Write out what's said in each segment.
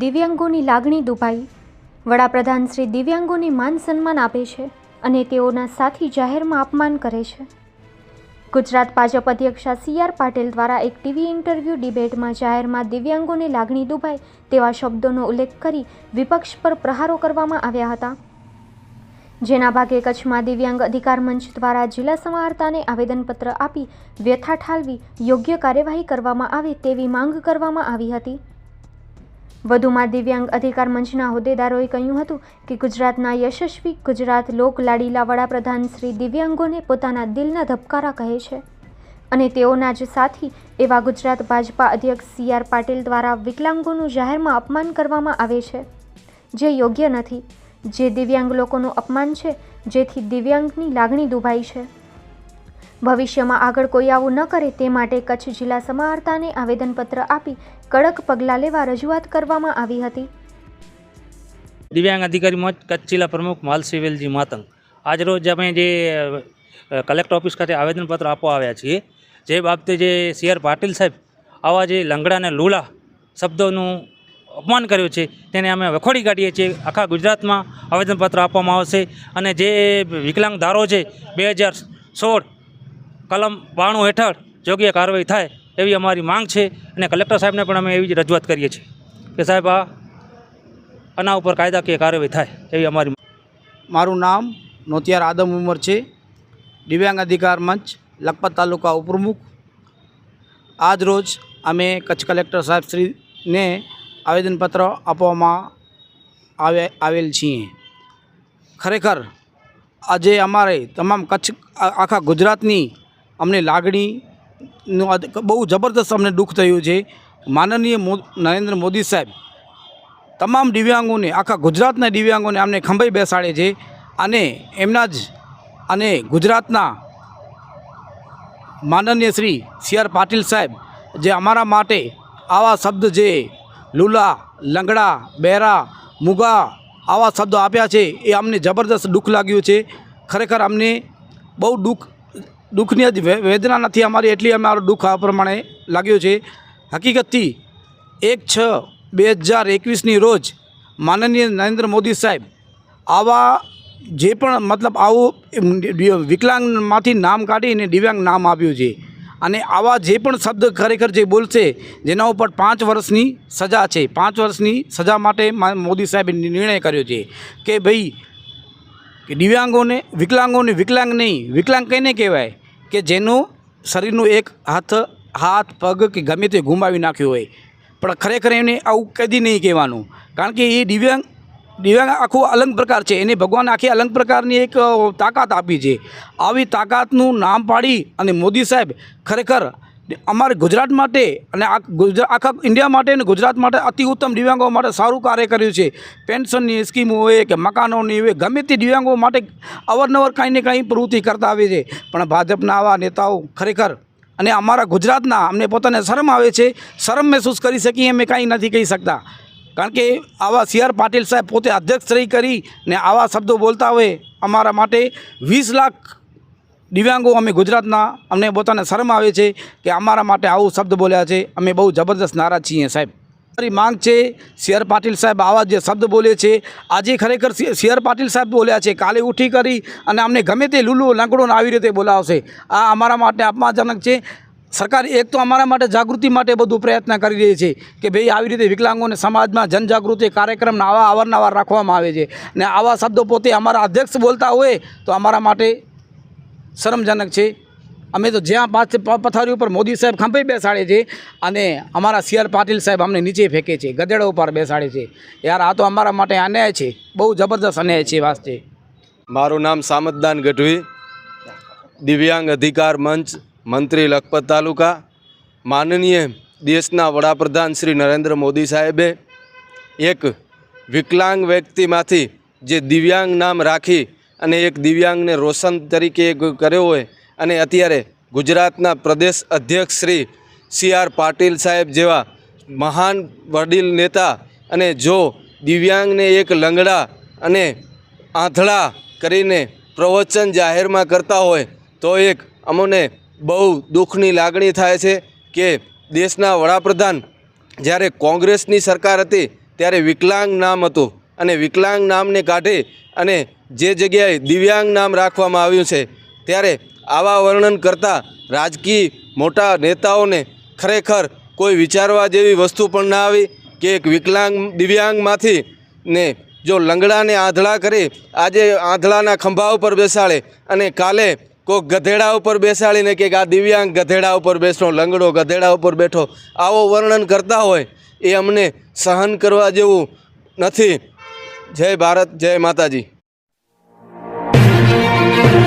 દિવ્યાંગોની લાગણી દુભાઈ. વડાપ્રધાન શ્રી દિવ્યાંગોને માન સન્માન આપે છે અને તેઓના સાથી જાહેરમાં અપમાન કરે છે. ગુજરાત ભાજપ અધ્યક્ષા સી આર પાટીલ દ્વારા એક ટીવી ઇન્ટરવ્યૂ ડિબેટમાં જાહેરમાં દિવ્યાંગોને લાગણી દુભાય તેવા શબ્દોનો ઉલ્લેખ કરી વિપક્ષ પર પ્રહારો કરવામાં આવ્યા હતા. જેના ભાગે કચ્છમાં દિવ્યાંગ અધિકાર મંચ દ્વારા જિલ્લા સમાહર્તાને આવેદનપત્ર આપી વ્યથા ઠાલવી યોગ્ય કાર્યવાહી કરવામાં આવે તેવી માંગ કરવામાં આવી હતી. વધુમાં દિવ્યાંગ અધિકાર મંચના હોદ્દેદારોએ કહ્યું હતું કે ગુજરાતના યશસ્વી ગુજરાત લોક લાડીલા વડાપ્રધાન શ્રી દિવ્યાંગોને પોતાના દિલના ધબકારા કહે છે. અને તેઓના જ સાથી એવા ગુજરાત ભાજપા અધ્યક્ષ સી આર પાટીલ દ્વારા વિકલાંગોનું જાહેરમાં અપમાન કરવામાં આવે છે. જે યોગ્ય નથી. જે દિવ્યાંગ લોકોનું અપમાન છે, જેથી દિવ્યાંગની લાગણી દુભાઈ છે. ભવિષ્યમાં આગળ કોઈ આવું ન કરે તે માટે કચ્છ જિલ્લા સમાહર્તાને આવેદનપત્ર આપી કડક પગલાં લેવા રજૂઆત કરવામાં આવી હતી. દિવ્યાંગ અધિકારી મોજ કચ્છ જિલ્લા પ્રમુખ માલસિવેલજી માતંગ. આજરોજ અમે જે કલેક્ટર ઓફિસ ખાતે આવેદનપત્ર આપવા આવ્યા છીએ, જે બાબતે જે સી આર પાટીલ સાહેબ આવા જે લંગડા અને લૂલા શબ્દોનું અપમાન કર્યું છે, તેને અમે વખોડી કાઢીએ છીએ. આખા ગુજરાતમાં આવેદનપત્ર આપવામાં આવશે અને જે વિકલાંગ ધારો છે, બે હજાર સોળ કલમ બાણું હેઠળ યોગ્ય કાર્યવાહી થાય એવી અમારી માંગ છે અને કલેક્ટર સાહેબને પણ અમે એવી જ રજૂઆત કરીએ છીએ કે સાહેબ, આ આના ઉપર કાયદાકીય કાર્યવાહી થાય એવી અમારી મારું નામ નોતિયાર આદમ ઉમર છે. દિવ્યાંગ અધિકાર મંચ, લખપત તાલુકા ઉપપ્રમુખ. આજ રોજ અમે કચ્છ કલેક્ટર સાહેબ શ્રીને આવેદનપત્ર આપવામાં આવે, આવેલ છીએ. ખરેખર આજે અમારે તમામ કચ્છ આખા ગુજરાતની અમને લાગણીનું બહુ જબરદસ્ત અમને દુઃખ થયું છે. માનનીય નરેન્દ્ર મોદી સાહેબ, તમામ દિવ્યાંગોને, આખા ગુજરાતના દિવ્યાંગોને અમને ખંભાઈ બેસાડે છે અને એમના જ અને ગુજરાતના માનનીય શ્રી સી આર પાટીલ સાહેબ, જે અમારા માટે આવા શબ્દ જે લુલા, લંગડા, બેરા, મુગા આવા શબ્દો આપ્યા છે, એ અમને જબરદસ્ત દુઃખ લાગ્યું છે. ખરેખર અમને બહુ દુઃખ દુઃખની જ વેદના નથી અમારી, એટલી અમારું દુઃખ આ પ્રમાણે લાગ્યું છે. હકીકતથી એક છ બે હજાર એકવીસની રોજ માનનીય નરેન્દ્ર મોદી સાહેબ આવા જે પણ મતલબ આવું વિકલાંગમાંથી નામ કાઢીને દિવ્યાંગ નામ આપ્યું છે અને આવા જે પણ શબ્દ ખરેખર જે બોલશે જેના ઉપર પાંચ વર્ષની સજા છે. પાંચ વર્ષની સજા માટે મોદી સાહેબે નિર્ણય કર્યો છે કે ભાઈ, કે દિવ્યાંગોને, વિકલાંગોને વિકલાંગ નહીં, વિકલાંગ કઈને કહેવાય? કે જેનું શરીરનું એક હાથ હાથ, પગ કે ગમે તે ગુમાવી નાખ્યું હોય. પણ ખરેખર એને આવું કદી નહીં કહેવાનું. કારણ કે એ દિવ્યાંગ દિવ્યાંગ આખો અલંગ પ્રકાર છે. એને ભગવાન આખી અલગ પ્રકારની એક તાકાત આપી છે. આવી તાકાતનું નામ પાડી અને મોદી સાહેબ ખરેખર અમારે ગુજરાત માટે અને આખા ઇન્ડિયા માટે અને ગુજરાત માટે અતિ ઉત્તમ દિવ્યાંગો માટે સારું કાર્ય કર્યું છે. પેન્શનની સ્કીમ હોય કે મકાનોની હોય, ગમે તે દિવ્યાંગો માટે અવારનવાર કાંઈ ને કાંઈ પ્રવૃત્તિ કરતા આવે છે. પણ ભાજપના આવા નેતાઓ ખરેખર અને અમારા ગુજરાતના અમને પોતાને શરમ આવે છે. શરમ મહેસૂસ કરી શકીએ અમે કાંઈ નથી કહી શકતા. કારણ કે આવા સી આર પાટીલ સાહેબ પોતે અધ્યક્ષ રહી કરી ને આવા શબ્દો બોલતા હોય અમારા માટે વીસ લાખ દિવ્યાંગો અમે ગુજરાતના અમને પોતાને શરમ આવે છે કે અમારા માટે આવું શબ્દ બોલ્યા છે. અમે બહુ જબરદસ્ત નારાજ છીએ સાહેબ. મારી માંગ છે સી આર પાટીલ સાહેબ આવા જે શબ્દ બોલે છે, આજે ખરેખર સી આર પાટીલ સાહેબ બોલ્યા છે, કાલે ઉઠી કરી અને અમને ગમે તે લૂલો લંગડો આવી રીતે બોલાવશે. આ અમારા માટે અપમાનજનક છે. સરકાર એક તો અમારા માટે જાગૃતિ માટે બધું પ્રયત્ન કરી રહી છે કે ભાઈ આવી રીતે વિકલાંગોને સમાજમાં જનજાગૃતિ કાર્યક્રમ આવા અવારનવાર રાખવામાં આવે છે. ને આવા શબ્દો પોતે અમારા અધ્યક્ષ બોલતા હોય તો અમારા માટે શરમજનક છે. અમે તો જ્યાં પાછ પથારી ઉપર મોદી સાહેબ ખંભે બેસાડે છે અને અમારા સી આર પાટીલ સાહેબ અમને નીચે ફેંકે છે, ગધેડા ઉપર બેસાડે છે. યાર, આ તો અમારા માટે અન્યાય છે. બહુ જબરદસ્ત અન્યાય છે વાસ્તે મારું નામ સામતદાન ગઢવી, દિવ્યાંગ અધિકાર મંચ, મંત્રી લખપત તાલુકા, માનનીય દેશના વડાપ્રધાન શ્રી નરેન્દ્ર મોદી સાહેબે એક વિકલાંગ વ્યક્તિમાંથી જે દિવ્યાંગ નામ રાખી અને એક દિવ્યાંગને રોશન તરીકે કર્યો હોય. અને અત્યારે ગુજરાતના પ્રદેશ અધ્યક્ષ શ્રી સી આર પાટીલ સાહેબ જેવા મહાન વડીલ નેતા અને જો દિવ્યાંગને એક લંગડા અને આંધળા કરીને પ્રવચન જાહેરમાં કરતા હોય, તો એક અમને બહુ દુઃખની લાગણી થાય છે કે દેશના વડાપ્રધાન જ્યારે કોંગ્રેસની સરકાર હતી, ત્યારે વિકલાંગ નામ હતું. અને વિકલાંગ નામને કાઢી અને જે જગ્યાએ દિવ્યાંગ નામ રાખવામાં આવ્યું છે, ત્યારે આવા વર્ણન કરતા રાજકીય મોટા નેતાઓને ખરેખર કોઈ વિચારવા જેવી વસ્તુ પણ ના આવી કે એક વિકલાંગ દિવ્યાંગમાંથી ને જો લંગડાને આંધળા કરી, આજે આંધળાના ખંભા ઉપર બેસાડે અને કાલે કોઈક ગધેડા ઉપર બેસાડીને કે આ દિવ્યાંગ ગધેડા ઉપર બેસો લંગડો ગધેડા ઉપર બેઠો, આવો વર્ણન કરતા હોય, એ અમને સહન કરવા જેવું નથી. જય ભારત, જય માતાજી.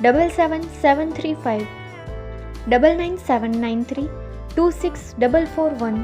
double seven seven three five double nine seven nine three two six double four one